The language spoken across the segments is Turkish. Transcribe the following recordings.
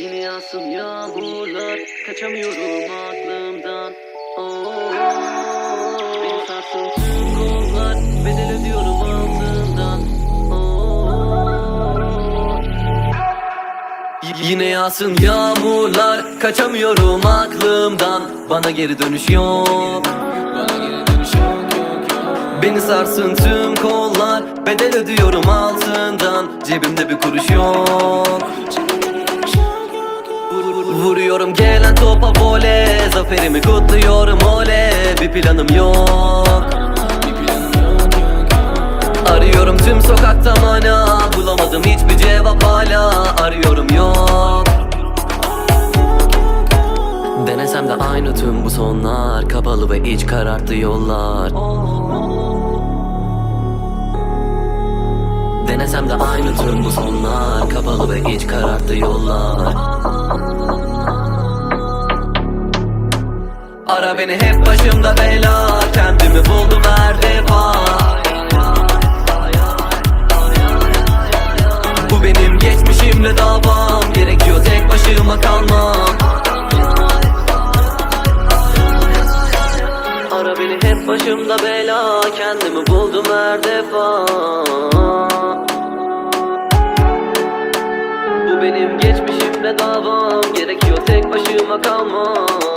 Yine yağsın yağmurlar Kaçamıyorum aklımdan. Oh. Beni sarsın tüm kollar Bedel ödüyorum altından. Oh. Yine yağsın yağmurlar Kaçamıyorum aklımdan. Bana geri dönüş yok. Beni sarsın tüm kollar Bedel ödüyorum altından. Cebimde bir kuruş yok Vuruyorum gelen topa vole. Zaferimi kutluyorum ole. Bir planım yok. Arıyorum tüm sokakta mana. Bulamadım hiçbir cevap hala. Arıyorum yok. Denesem de aynı tüm bu sonlar. Kapalı ve iç kararttı yollar. Denesem de aynı tüm bu sonlar. Kapalı ve iç kararttı yollar Ara beni hep başımda bela. Kendimi buldum her defa. Bu benim geçmişimle davam. Gerekiyor tek başıma kalmam. Ara beni hep başımda bela. Kendimi buldum her defa. Bu benim geçmişimle davam. Gerekiyor tek başıma kalmam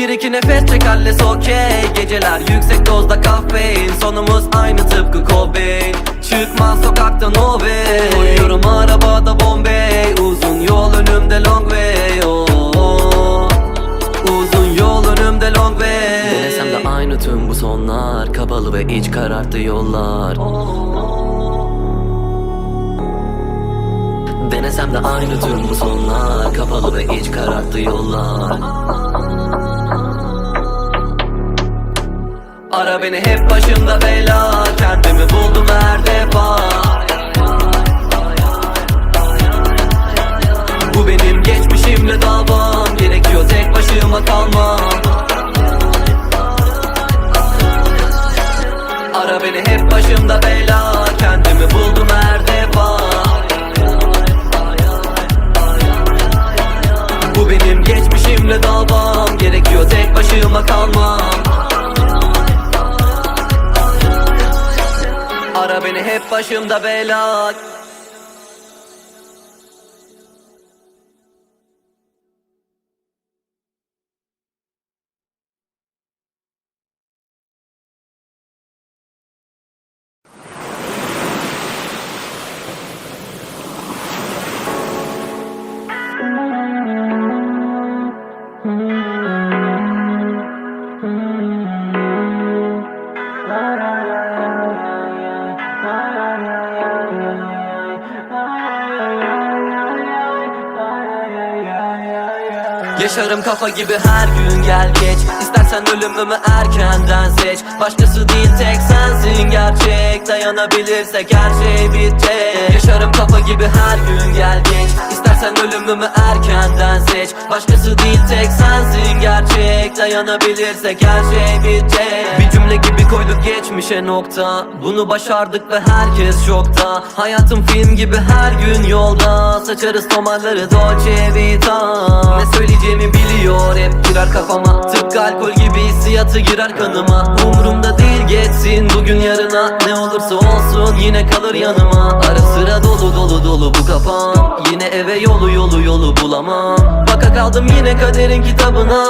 bir iki nefes çek halles okey. Geceler yüksek dozda kafein. Sonumuz aynı tıpkı Cobain Çıkmaz sokakta no Uyuyorum arabada Bombay. Uzun yol önümde long way. Oh, oh. Uzun yol önümde long way. Denesem de aynı tüm bu sonlar. Kapalı ve iç kararttı yollar. Denesem de aynı tüm bu sonlar. Kapalı ve iç kararttı yollar Ara beni hep başımda bela. Kendimi buldum her defa. Bu benim geçmişimle davam. Gerekiyor tek başıma kalmam. Ara beni hep başımda bela. Kendimi buldum her defa. Bu benim geçmişimle davam. Gerekiyor tek başıma kalmam beni hep başımda bela Yaşarım kafa gibi her gün gel geç. İstersen ölümümü erkenden seç. Başkası değil tek sensin. Gerçek Dayanabilirsek her şey bitecek Yaşarım kafa gibi her gün gel geç. İstersen ölümümü erkenden seç. Başkası değil tek sensin. Gerçek Dayanabilirsek her şey bitecek Bir cümle gibi koyduk geçmişe nokta. Bunu başardık ve herkes şokta. Hayatım film gibi her gün yolda. Saçarız tomarları Dolce Vita. Ne söyleyeceğimi biliyor hep girer kafama. Tıpkı alkol gibi hissiyatı girer kanıma. Umurumda değil geçsin bugün yarına. Ne olursa olsun yine kalır yanıma. Ara sıra dolu dolu dolu bu kafam. Yine eve yolu yolu yolu bulamam. Baka kaldım yine kaderin kitabına.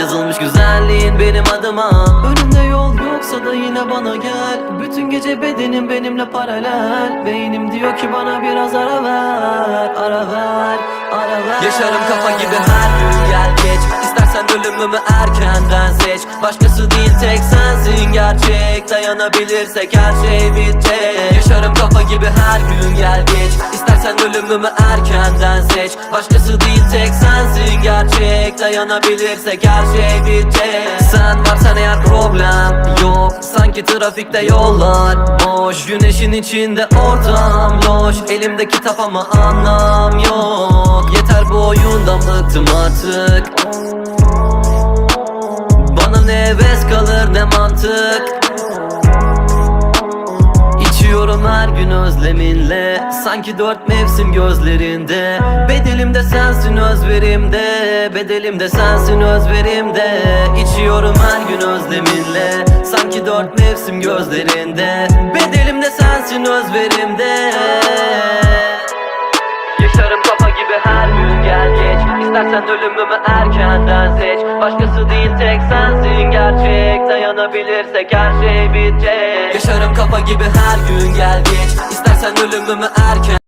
Yazılmış güzelliğin benim adıma. Önümde yol yoksa da yine bana gel. Bütün gece bedenim benimle paralel. Beynim diyor ki bana biraz ara ver. Ara ver, ara ver. Yaşarım kafa gibi her gün gel geç. İstersen ölümümü erkenden seç. Başkası değil tek sensin. Gerçek Dayanabilirsek her şey bitecek. Yaşarım gibi her gün gel geç. İstersen ölümümü erkenden seç. Başkası değil tek sensin. Gerçek Dayanabilirsek her şey bitecek Sen varsan eğer problem yok. Sanki trafikte yollar boş. Güneşin içinde ortam loş. Elimde kitap ama anlam yok. Yeter bu oyundan bıktım artık. Bana ne heves kalır ne mantık İçiyorum her gün özleminle. Sanki dört mevsim gözlerinde. Bedelim de sensin özverimde. Bedelim de sensin özverimde. İçiyorum her gün özleminle. Sanki dört mevsim gözlerinde. Bedelim de sensin özverimde İstersen ölümümü erkenden seç. Başkası değil tek sensin. Gerçek Dayanabilirsek her şey bitecek. Yaşarım kafa gibi her gün gel geç. İstersen ölümümü erken